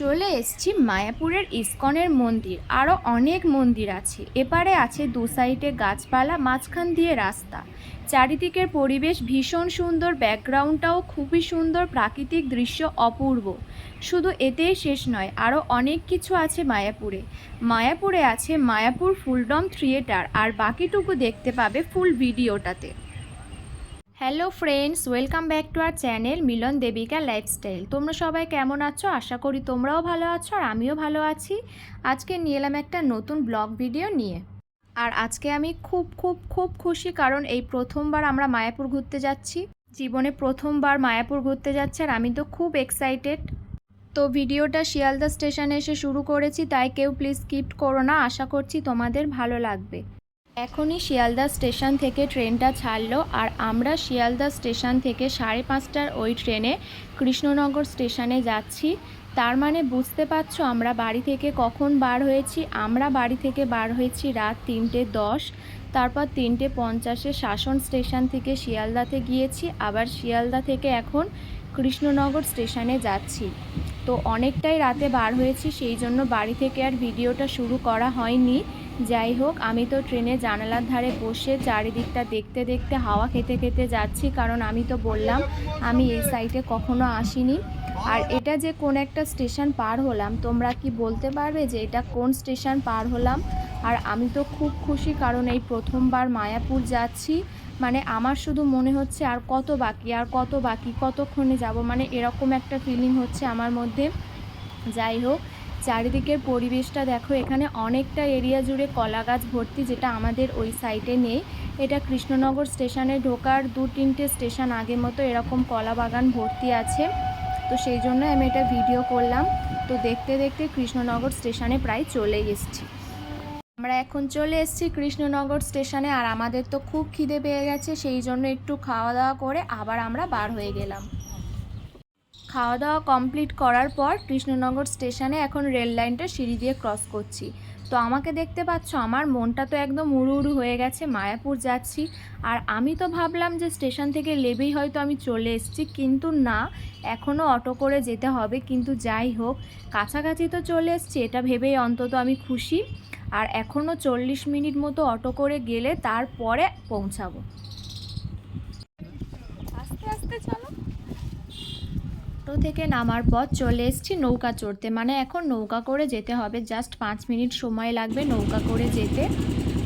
চলে এসছি মায়াপুরের ইস্কনের মন্দির। আরও অনেক মন্দির আছে। এপারে আছে দু সাইডে গাছপালা, মাঝখান দিয়ে রাস্তা। চারিদিকের পরিবেশ ভীষণ সুন্দর, ব্যাকগ্রাউন্ডটাও খুবই সুন্দর, প্রাকৃতিক দৃশ্য অপূর্ব। শুধু এতেই শেষ নয় আরও অনেক কিছু আছে মায়াপুরে। মায়াপুরে আছে মায়াপুর ফুলডম থিয়েটার, আর বাকিটুকু দেখতে পাবে ফুল ভিডিওটাতে। Hello friends, welcome back to our channel Milan Debika lifestyle. তোমরা সবাই কেমন আছো? আশা করি তোমরাও ভালো আছো আর আমিও ভালো আছি। আজকে নিয়ে এলাম একটা নতুন ব্লগ ভিডিও নিয়ে। আর আজকে আমি খুব খুব খুব খুশি কারণ এই প্রথমবার আমরা মায়াপুর ঘুরতে যাচ্ছি। জীবনে প্রথমবার মায়াপুর ঘুরতে যাচ্ছে আর আমি তো খুব এক্সাইটেড তো ভিডিওটা শিয়ালদা স্টেশনে এসে শুরু করেছি, তাই কেউ প্লিজ স্কিপ করো না। আশা করছি তোমাদের ভালো লাগবে। এখনই শিয়ালদা স্টেশন থেকে ট্রেনটা ছাড়লো আর আমরা শিয়ালদা স্টেশন থেকে সাড়ে পাঁচটার ওই ট্রেনে কৃষ্ণনগর স্টেশনে যাচ্ছি। তার মানে বুঝতে পারছ আমরা বাড়ি থেকে কখন বার হয়েছি? আমরা বাড়ি থেকে বার হয়েছি রাত তিনটে দশ। তারপর তিনটে পঞ্চাশে শাসন স্টেশন থেকে শিয়ালদাতে গিয়েছি। আবার শিয়ালদা থেকে এখন কৃষ্ণনগর স্টেশনে যাচ্ছি। তো অনেকটাই রাতে বার হয়েছি, সেই জন্য বাড়ি থেকে আর ভিডিওটা শুরু করা হয়নি। যাই হোক আমি তো ট্রেনে জানালার ধারে বসে চারিদিকটা দেখতে দেখতে হাওয়া খেতে খেতে যাচ্ছি, কারণ আমি তো বললাম, আমি এই সাইডে কখনো আসিনি। আর এটা যে কোন একটা স্টেশন পার হলাম, তোমরা কি বলতে পারবে যে এটা কোন স্টেশন পার হলাম? আর আমি তো খুব খুশি, কারণ এই প্রথমবার মায়াপুর যাচ্ছি। মানে আমার শুধু মনে হচ্ছে আর কত বাকি, আর কত বাকি, কতক্ষণে যাব? মানে এরকম একটা ফিলিং হচ্ছে আমার মধ্যে। যাই হোক চারিদিকের পরিবেশটা দেখো, এখানে অনেকটা এরিয়া জুড়ে কলা গাছ ভর্তি যেটা আমাদের ওই সাইডে নেই। এটা কৃষ্ণনগর স্টেশনে ঢোকার দু তিনটে স্টেশন আগের মতো এরকম কলা বাগান ভর্তি আছে। তো সেই জন্য আমি এটা ভিডিও করলাম। তো দেখতে দেখতে কৃষ্ণনগর স্টেশনে প্রায় চলে এসেছি। আমরা এখন চলে এসেছি কৃষ্ণনগর স্টেশনে আর আমাদের তো খুব খিদে পেয়ে গেছে, সেই জন্য একটু খাওয়া দাওয়া করে আবার আমরা বার হয়ে গেলাম। খাওয়া দাওয়া কমপ্লিট করার পর কৃষ্ণনগর স্টেশনে এখন রেল লাইনটা সিঁড়ি দিয়ে ক্রস করছি। তো আমাকে দেখতে পাচ্ছ, আমার মনটা তো একদম উড়ু উড়ু হয়ে গেছে, মায়াপুর যাচ্ছি। আর আমি তো ভাবলাম যে স্টেশন থেকে লেবেই হয়তো আমি চলে এসেছি। কিন্তু না, এখনও অটো করে যেতে হবে। কিন্তু যাই হোক, কাছাকাছি তো চলে এসেছি, এটা ভেবেই অন্তত আমি খুশি। আর এখনও চল্লিশ মিনিট মতো অটো করে গেলে তারপরে পৌঁছাবো আস্তে আস্তে চলো অটো থেকে নামার পর চলে এসেছি নৌকা চড়তে। মানে এখন নৌকা করে যেতে হবে জাস্ট পাঁচ মিনিট সময় লাগবে নৌকা করে যেতে।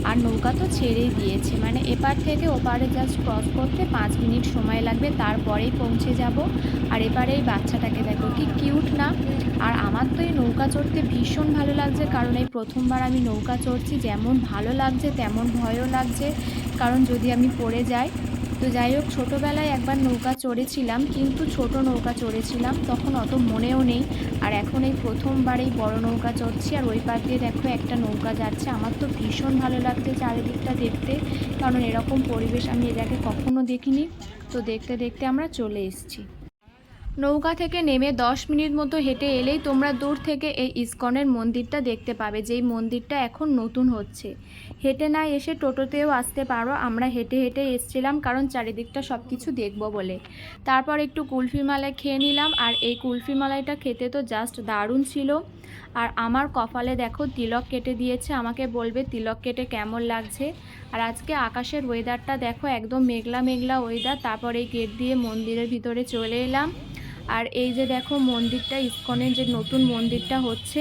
আর নৌকা তো ছেড়েই দিয়েছে মানে এপার থেকে ওপারে জাস্ট ক্রস করতে পাঁচ মিনিট সময় লাগবে, তারপরেই পৌঁছে যাব। আর এপারে এই বাচ্চাটাকে দেখো কি কিউট না? আর আমার তো এই নৌকা চড়তে ভীষণ ভালো লাগছে, কারণ এই প্রথমবার আমি নৌকা চড়ছি, যেমন ভালো লাগছে, তেমন ভয়ও লাগছে। কারণ যদি আমি পড়ে যাই তো যাই হোক, ছোটোবেলায় একবার নৌকা চড়েছিলাম, কিন্তু ছোট নৌকা চড়েছিলাম, তখন অত মনেও নেই। আর এখন এই প্রথমবার এই বড় নৌকা চড়ছি, আর ওই পার দিয়ে দেখো একটা নৌকা যাচ্ছে। আমার তো ভীষণ ভালো লাগছে চারিদিকটা দেখতে, কারণ এরকম পরিবেশ আমি এর আগে কখনো দেখিনি। তো দেখতে দেখতে আমরা চলে এসেছি। নৌকা থেকে নেমে দশ মিনিট মতো হেঁটে এলেই তোমরা দূর থেকে এই ইস্কনের মন্দিরটা দেখতে পাবে, যেই মন্দিরটা এখন নতুন হচ্ছে। হেঁটে না এসে টোটোতেও আসতে পারো, আমরা হেঁটে হেঁটে এসছিলাম কারণ চারিদিকটা সব কিছু দেখব বলে। তারপর একটু কুলফি মালাই খেয়ে নিলাম, আর এই কুলফি মালাইটা খেতে তো জাস্ট দারুণ ছিল। আর আমার কপালে দেখো তিলক কেটে দিয়েছে, আমাকে বলবে তিলক কেটে কেমন লাগছে। আর আজকে আকাশের ওয়েদারটা দেখো একদম মেঘলা মেঘলা ওয়েদার তারপর এই গেট দিয়ে মন্দিরের ভিতরে চলে এলাম। আর এই যে দেখো মন্দিরটা ইস্কনের যে নতুন মন্দিরটা হচ্ছে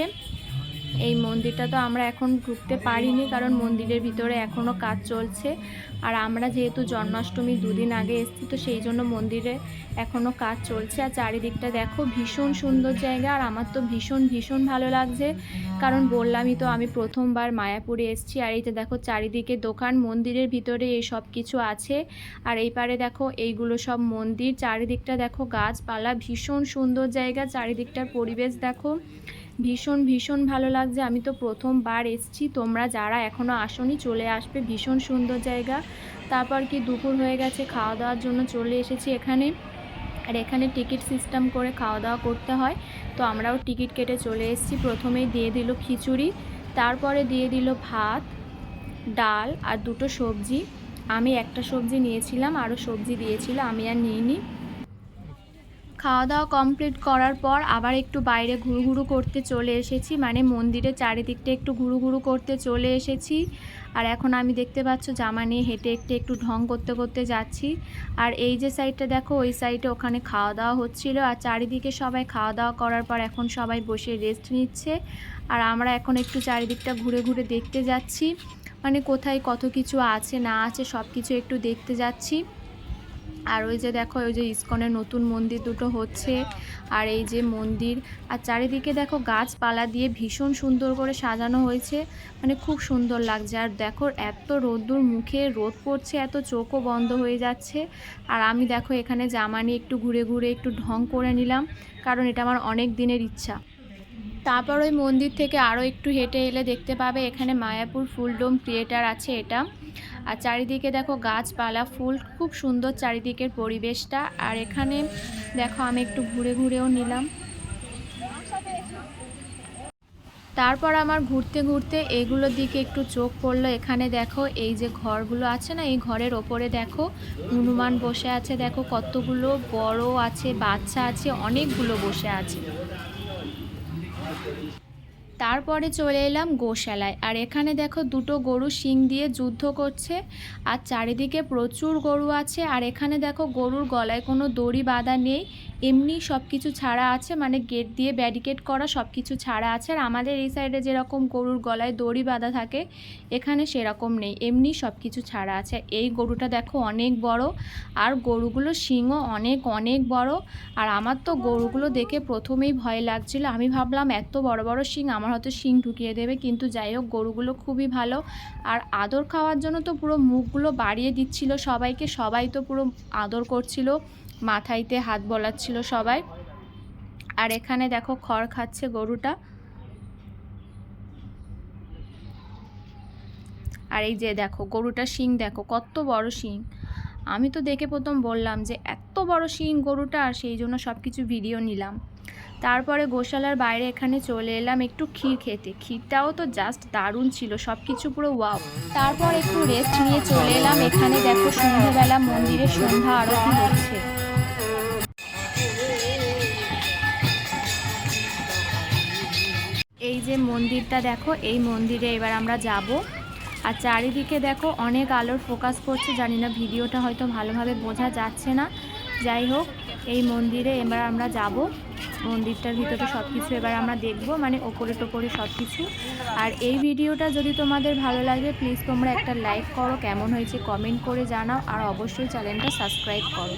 এই মন্দিরটা তো আমরা এখন ঢুকতে পারিনি কারণ মন্দিরের ভিতরে এখনও কাজ চলছে। আর আমরা যেহেতু জন্মাষ্টমী দুদিন আগে এসেছি, তো সেই জন্য মন্দিরে এখনও কাজ চলছে। আর চারিদিকটা দেখো, ভীষণ সুন্দর জায়গা। আর আমার তো ভীষণ ভীষণ ভালো লাগছে। কারণ বললামই তো, আমি প্রথমবার মায়াপুরে এসেছি। আর এই যে দেখো, চারিদিকে দোকান, মন্দিরের ভিতরে এই সব কিছু আছে। আর এই পারে দেখো, এইগুলো সব মন্দির। চারিদিকটা দেখো, গাছপালা, ভীষণ সুন্দর জায়গা। চারিদিকটার পরিবেশ দেখো। ভীষণ ভীষণ ভালো লাগছে। আমি তো প্রথমবার এসেছি। তোমরা যারা এখনও আসনি, চলে আসবে। ভীষণ সুন্দর জায়গা। তারপর কি দুপুর হয়ে গেছে খাওয়া দাওয়ার জন্য চলে এসেছি এখানে। আর এখানে টিকিট সিস্টেম করে খাওয়া দাওয়া করতে হয়। তো আমরাও টিকিট কেটে চলে এসেছি। প্রথমেই দিয়ে দিল খিচুড়ি, তারপরে দিয়ে দিল ভাত, ডাল আর দুটো সবজি। আমি একটা সবজি নিয়েছিলাম, আরও সবজি দিয়েছিল, আমি আর নিইনি। খাওয়া দাওয়া কমপ্লিট করার পর আবার একটু বাইরে ঘুরু ঘুরু করতে চলে এসেছি। মানে মন্দিরের চারিদিকটা একটু ঘুরু ঘুরু করতে চলে এসেছি। আর এখন আমি দেখতে পাচ্ছ জামা নিয়ে হেঁটে একটু একটু ঢং করতে করতে যাচ্ছি। আর এই যে সাইডটা দেখো, ওই সাইডে ওখানে খাওয়া দাওয়া হচ্ছিল। আর চারিদিকে সবাই খাওয়া দাওয়া করার পর এখন সবাই বসে রেস্ট নিচ্ছে। আর আমরা এখন একটু চারিদিকটা ঘুরে ঘুরে দেখতে যাচ্ছি। মানে কোথায় কত কিছু আছে, না আছে সব কিছু একটু দেখতে যাচ্ছি। আর ওই যে দেখো, ওই যে ইস্কনের নতুন মন্দির দুটো হচ্ছে, আর এই যে মন্দির। আর চারিদিকে দেখো গাছপালা দিয়ে ভীষণ সুন্দর করে সাজানো হয়েছে মানে খুব সুন্দর লাগছে। আর দেখো, এত রোদ্দুর মুখে রোদ পড়ছে, এত চোখও বন্ধ হয়ে যাচ্ছে। আর আমি দেখো, এখানে জামা নিয়ে একটু ঘুরে ঘুরে একটু ঢং করে নিলাম, কারণ এটা আমার অনেক দিনের ইচ্ছা। তারপর ওই মন্দির থেকে আরও একটু হেঁটে এলে দেখতে পাবে, এখানে মায়াপুর ফুলডোম থিয়েটার আছে এটা। আর চারিদিকে দেখো গাছপালা, ফুল, খুব সুন্দর চারিদিকের পরিবেশটা। আর এখানে দেখো আমি একটু ঘুরে ঘুরেও নিলাম। তারপর আমার ঘুরতে ঘুরতে এগুলোর দিকে একটু চোখ পড়ল। এখানে দেখো এই যে ঘরগুলো আছে না, এই ঘরের ওপরে দেখো হনুমান বসে আছে। দেখো কতগুলো বড় আছে, বাচ্চা আছে, অনেকগুলো বসে আছে। তারপরে চলে এলাম গোশালায়। আর এখানে দেখো দুটো গরু শিং দিয়ে যুদ্ধ করছে, আর চারিদিকে প্রচুর গরু আছে। আর এখানে দেখো গরুর গলায় কোনো দড়ি বাঁধা নেই, এমনি সব কিছু ছাড়া আছে মানে গেট দিয়ে ব্যারিকেড করা সব কিছু ছাড়া আছে। আর আমাদের এই সাইডে যেরকম গরুর গলায় দড়ি বাঁধা থাকে, এখানে সেরকম নেই, এমনি সব কিছু ছাড়া আছে। এই গরুটা দেখো অনেক বড়, আর গরুগুলো শিংও অনেক অনেক বড়। আর আমার তো গরুগুলো দেখে প্রথমেই ভয় লাগছিল। আমি ভাবলাম, এত বড় বড় শিং আমার হয়তো শিং ঢুকিয়ে দেবে, কিন্তু যাই হোক, গরুগুলো খুবই ভালো। আর আদর খাওয়ার জন্য তো পুরো মুখগুলো বাড়িয়ে দিচ্ছিল সবাইকে, সবাই তো পুরো আদর করছিল, মাথাইতে হাত বলাচ্ছিল সবাই। আর এখানে দেখো খড় খাচ্ছে গরুটা। আর এই যে দেখো, গরুটা শিং দেখো, কত বড় শিং। আমি তো দেখে প্রথম বললাম যে, এত বড় শিং গরুটা, আর সেই জন্য সব কিছু ভিডিও নিলাম। তারপরে গোশালার বাইরে এখানে চলে এলাম একটু ক্ষীর খেতে। ক্ষীরটাও তো জাস্ট দারুণ ছিল সব কিছু পুরো ওয়াও তারপর একটু রেস্ট নিয়ে চলে এলাম। এখানে দেখো সন্ধ্যাবেলা মন্দিরে সন্ধ্যা আরতি হচ্ছে। এই যে মন্দিরটা দেখো, এই মন্দিরে এবার আমরা যাব। আর চারিদিকে দেখো অনেক আলোর ফোকাস করছে জানি না ভিডিওটা হয়তো ভালোভাবে বোঝা যাচ্ছে না। যাই হোক, এই মন্দিরে এবার আমরা যাব। মন্দিরটার ভিতরে সব কিছু এবার আমরা দেখব মানে ওপরে টোপরে সব কিছু আর এই ভিডিওটা যদি তোমাদের ভালো লাগে প্লিজ তোমরা একটা লাইক করো। কেমন হয়েছে কমেন্ট করে জানাও। আর অবশ্যই চ্যানেলটা সাবস্ক্রাইব করো।